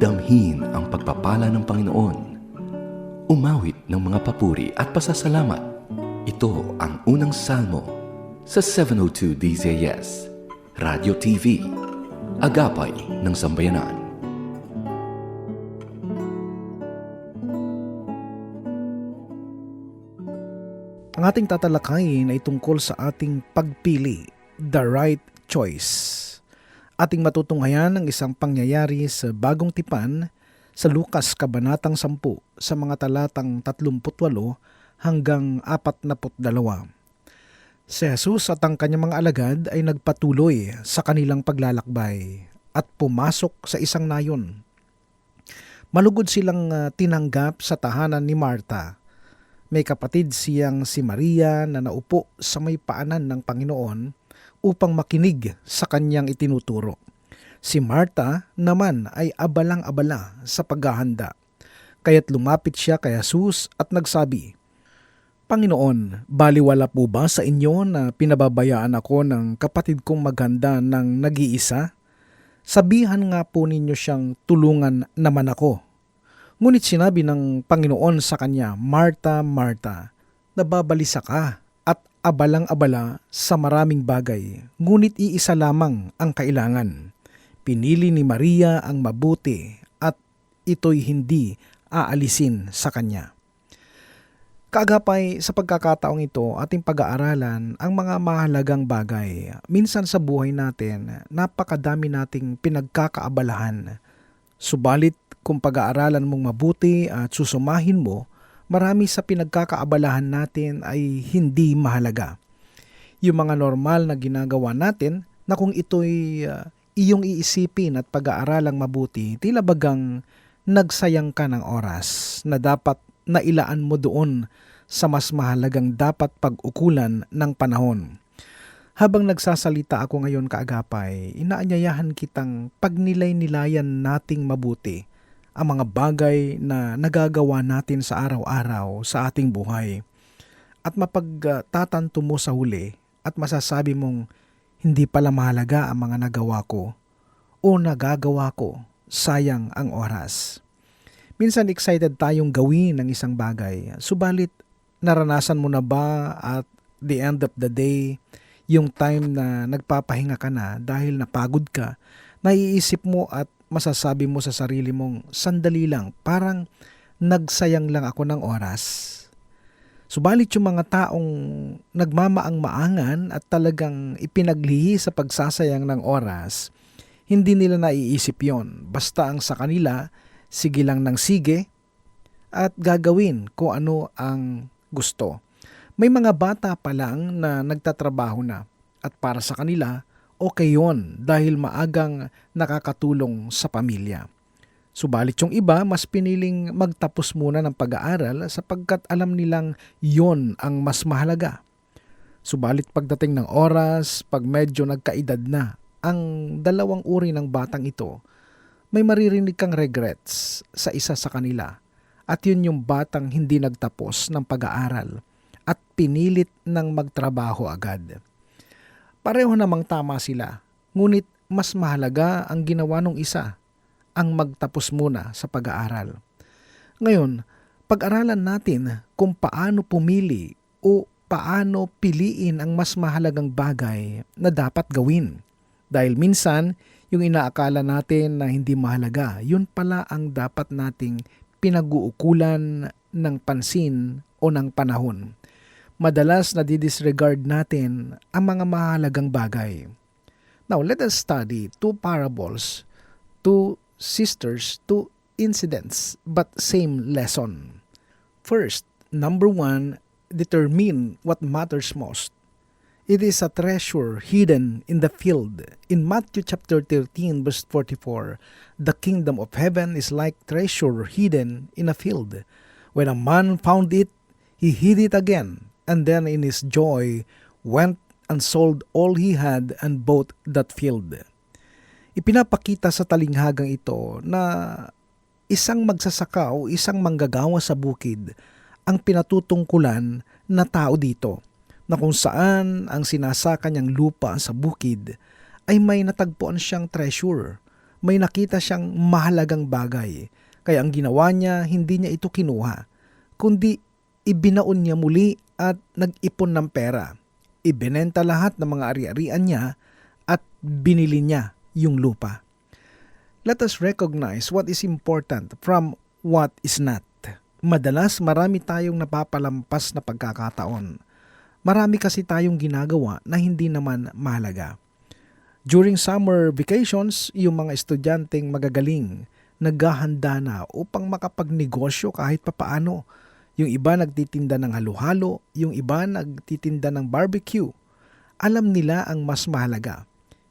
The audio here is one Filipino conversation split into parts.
Damhin ang pagpapala ng Panginoon. Umawit ng mga papuri at pasasalamat. Ito ang unang salmo sa 702 DZS, Radio TV, Agapay ng Sambayanan. Ang ating tatalakayin ay tungkol sa ating pagpili, the right choice. Ating matutunghayan ang isang pangyayari sa bagong tipan sa Lukas Kabanatang 10 sa mga talatang 38 hanggang 42. Si Jesus at ang kanyang mga alagad ay nagpatuloy sa kanilang paglalakbay at pumasok sa isang nayon. Malugod silang ah, tinanggap sa tahanan ni Marta may kapatid siyang si Maria na naupo sa may paanan ng Panginoon upang makinig sa kanyang itinuturo. Si Marta naman ay abalang-abala sa paghahanda. Kaya't lumapit siya kay Jesus at nagsabi, Panginoon, baliwala po ba sa inyo na pinababayaan ako ng kapatid kong maghanda ng nag-iisa? Sabihan nga po ninyo siyang tulungan naman ako. Ngunit sinabi ng Panginoon sa kanya, Marta, Marta, nababalisa ka abalang-abala sa maraming bagay, ngunit iisa lamang ang kailangan. Pinili ni Maria ang mabuti at ito'y hindi aalisin sa kanya. Kaagapay sa pagkakataong ito, ating pag-aaralan ang mga mahalagang bagay. Minsan sa buhay natin, napakadami nating pinagkakaabalahan. Subalit kung pag-aaralan mong mabuti at susumahin mo, marami sa pinagkakaabalahan natin ay hindi mahalaga. Yung mga normal na ginagawa natin na kung ito'y uh, iyong iisipin at pag-aaralang mabuti, tila bagang nagsayang ka ng oras na dapat nailaan mo doon sa mas mahalagang dapat pag-ukulan ng panahon. Habang nagsasalita ako ngayon kaagapay, inaanyayahan kitang pagnilay-nilayan nating mabuti ang mga bagay na nagagawa natin sa araw-araw sa ating buhay. At mapagtatanto mo sa huli at masasabi mong hindi pala mahalaga ang mga nagawa ko o nagagawa ko, sayang ang oras. Minsan excited tayong gawin ng isang bagay, subalit naranasan mo na ba at the end of the day, yung time na nagpapahinga ka na dahil napagod ka, naiisip mo at masasabi mo sa sarili mong sandali lang, parang nagsayang lang ako ng oras. Subalit yung mga taong nagmamaang-maangan at talagang ipinaglihi sa pagsasayang ng oras, hindi nila naiisip yon. Basta ang sa kanila, sige lang ng sige at gagawin kung ano ang gusto. May mga bata pa lang na nagtatrabaho na at para sa kanila, okay yon dahil maagang nakakatulong sa pamilya. Subalit yung iba, mas piniling magtapos muna ng pag-aaral sapagkat alam nilang yon ang mas mahalaga. Subalit pagdating ng oras, pag medyo nagkaedad na, ang dalawang uri ng batang ito, may maririnig kang regrets sa isa sa kanila. At yun yung batang hindi nagtapos ng pag-aaral at pinilit ng magtrabaho agad. Pareho namang tama sila, ngunit mas mahalaga ang ginawa ng isa, ang magtapos muna sa pag-aaral. Ngayon, pag-aralan natin kung paano pumili o paano piliin ang mas mahalagang bagay na dapat gawin. Dahil minsan, yung inaakala natin na hindi mahalaga, yun pala ang dapat nating pinag-uukulan ng pansin o ng panahon. Madalas na disregard natin ang mga mahalagang bagay. Now, let us study two parables, two sisters, two incidents, but same lesson. First, number one, determine what matters most. It is a treasure hidden in the field. In Matthew chapter 13 verse 44, the kingdom of heaven is like treasure hidden in a field. When a man found it, he hid it again, and then in his joy went and sold all he had and bought that field. Ipinapakita sa talinghagang ito na isang magsasaka isang manggagawa sa bukid ang pinatutungkulan na tao dito na kung saan ang sinasaka niyang lupa sa bukid ay may natagpuan siyang treasure, may nakita siyang mahalagang bagay. Kaya ang ginawa niya, hindi niya ito kinuha, kundi ibinaon niya muli at nag-ipon ng pera. Ibinenta lahat ng mga ari-arian niya at binili niya yung lupa. Let us recognize what is important from what is not. Madalas marami tayong napapalampas na pagkakataon. Marami kasi tayong ginagawa na hindi naman mahalaga. During summer vacations, yung mga estudyanteng magagaling, naghahanda na upang makapagnegosyo kahit papaano. Yung iba nagtitinda ng halo-halo, yung iba nagtitinda ng barbecue. Alam nila ang mas mahalaga.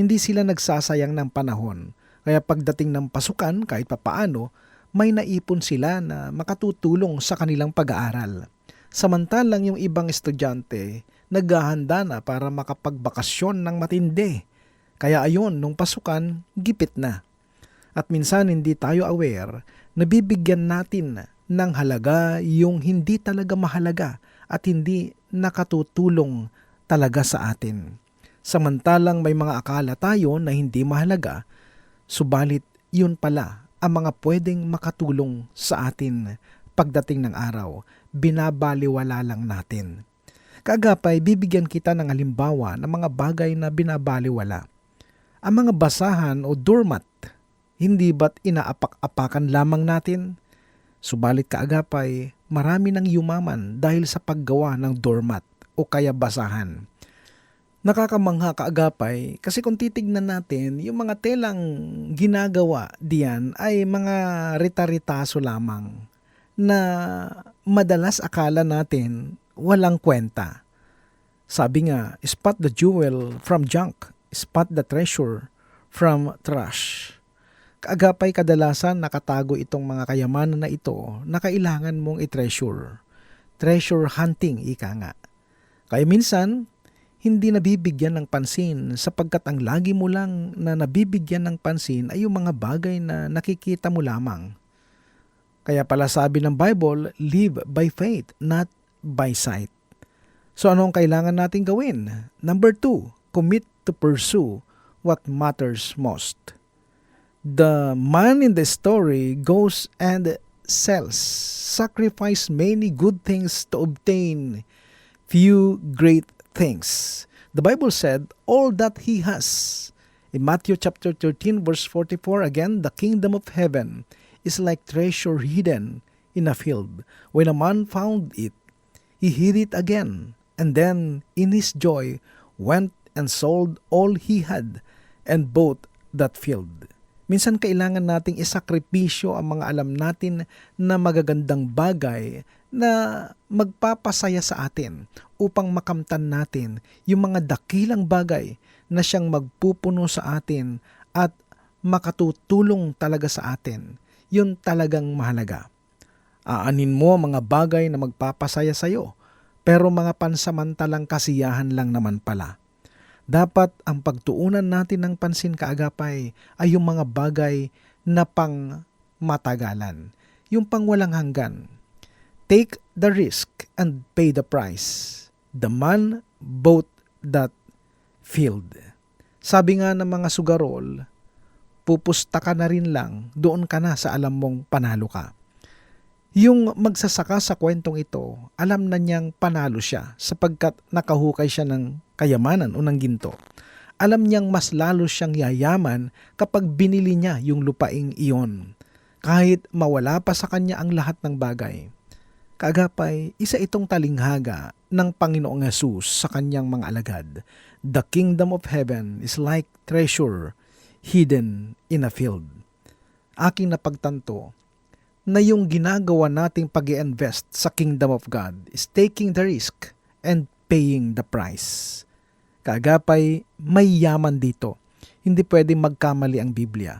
Hindi sila nagsasayang ng panahon. Kaya pagdating ng pasukan, kahit papaano, may naipon sila na makatutulong sa kanilang pag-aaral. Samantalang yung ibang estudyante, naghahanda na para makapagbakasyon ng matindi. Kaya ayon, nung pasukan, gipit na. At minsan hindi tayo aware na bibigyan natin ng halaga yung hindi talaga mahalaga at hindi nakatutulong talaga sa atin. Samantalang may mga akala tayo na hindi mahalaga, subalit yun pala ang mga pwedeng makatulong sa atin pagdating ng araw, binabaliwala lang natin. Kaagapay, bibigyan kita ng halimbawa ng mga bagay na binabaliwala. Ang mga basahan o doormat, hindi ba't inaapak-apakan lamang natin? Subalit kaagapay, marami nang yumaman dahil sa paggawa ng doormat o kaya basahan. Nakakamangha kaagapay kasi kung titignan natin, yung mga telang ginagawa diyan ay mga rita-ritaso lamang na madalas akala natin walang kwenta. Sabi nga, spot the jewel from junk, spot the treasure from trash. Kaagapay kadalasan nakatago itong mga kayamanan na ito na kailangan mong i-treasure. Treasure hunting, ika nga. Kaya minsan, hindi nabibigyan ng pansin sapagkat ang lagi mo lang na nabibigyan ng pansin ay yung mga bagay na nakikita mo lamang. Kaya pala sabi ng Bible, live by faith, not by sight. So ano ang kailangan natin gawin? Number two, commit to pursue what matters most. The man in the story goes and sells, sacrifice many good things to obtain few great things. The Bible said, all that he has. In Matthew chapter 13 verse 44 again, the kingdom of heaven is like treasure hidden in a field. When a man found it, he hid it again, and then in his joy went and sold all he had and bought that field. Minsan kailangan nating isakripisyo ang mga alam natin na magagandang bagay na magpapasaya sa atin upang makamtan natin yung mga dakilang bagay na siyang magpupuno sa atin at makatutulong talaga sa atin. Yun talagang mahalaga. Aanin mo mga bagay na magpapasaya sa iyo, pero mga pansamantalang kasiyahan lang naman pala. Dapat ang pagtuunan natin ng pansin kaagapay ay yung mga bagay na pang matagalan, yung pang walang hanggan. Take the risk and pay the price. The man bought that field. Sabi nga ng mga sugarol, pupusta ka na rin lang, doon ka na sa alam mong panalo ka. Yung magsasaka sa kwentong ito, alam na niyang panalo siya sapagkat nakahukay siya ng kayamanan o ng ginto. Alam niyang mas lalo siyang yayaman kapag binili niya yung lupaing iyon, kahit mawala pa sa kanya ang lahat ng bagay. Kagapay, isa itong talinghaga ng Panginoong Yesus sa kanyang mga alagad. The kingdom of heaven is like treasure hidden in a field. Aking napagtanto na yung ginagawa nating pag invest sa kingdom of God is taking the risk and paying the price. Kagapay, may yaman dito. Hindi pwedeng magkamali ang Biblia.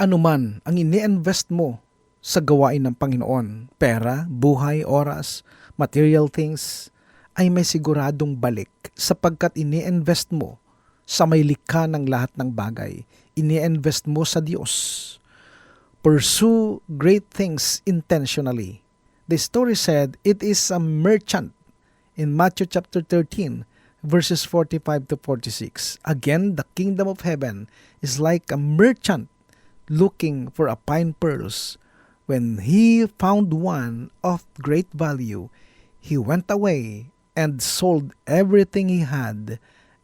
Ano man ang ini-invest mo sa gawain ng Panginoon, pera, buhay, oras, material things, ay may siguradong balik sapagkat ini-invest mo sa may likha ng lahat ng bagay. Ini-invest mo sa Diyos. Pursue great things intentionally. The story said it is a merchant in Matthew chapter 13 verses 45 to 46. Again, the kingdom of heaven is like a merchant looking for a fine pearls. When he found one of great value, he went away and sold everything he had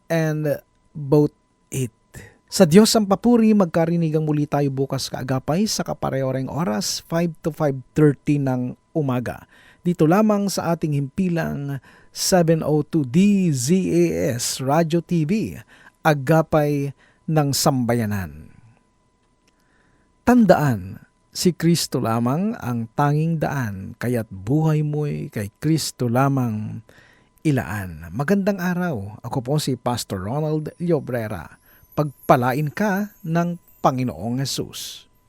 and bought it. Sa Diyos ang papuri, magkarinigang muli tayo bukas kaagapay sa kaparehoreng oras, 5 to 5.30 ng umaga. Dito lamang sa ating himpilang 702 DZAS Radio TV, agapay ng sambayanan. Tandaan, si Kristo lamang ang tanging daan, kaya't buhay mo'y kay Kristo lamang ilaan. Magandang araw, ako po si Pastor Ronald Llobrera. Pagpalain ka ng Panginoong Yesus.